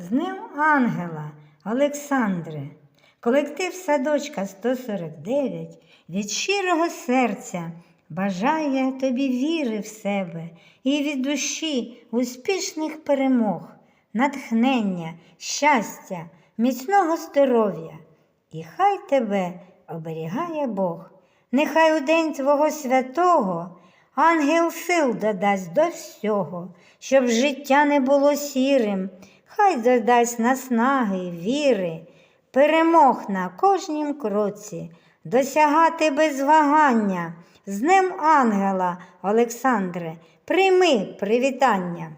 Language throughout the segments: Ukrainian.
З Днем Ангела Олександре, колектив садочка 149 від щирого серця бажає тобі віри в себе і від душі успішних перемог, натхнення, щастя, міцного здоров'я. І хай тебе оберігає Бог. Нехай у день Твого святого ангел сил додасть до всього, щоб життя не було сірим, хай додасть наснаги, віри, перемог на кожнім кроці, досягати без вагання. З Днем Ангела, Олександре, прийми привітання.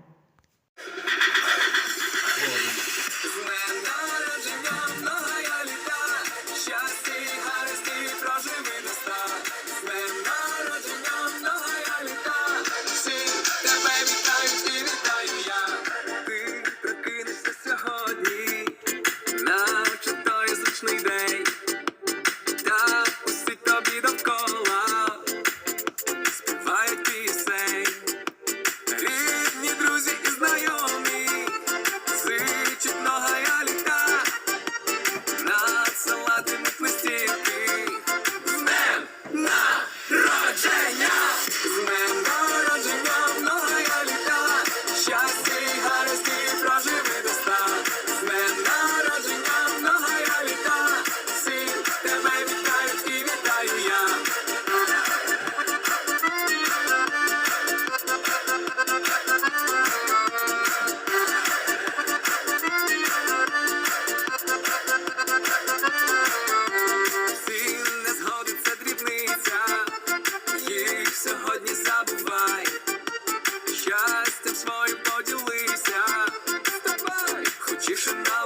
Revolution.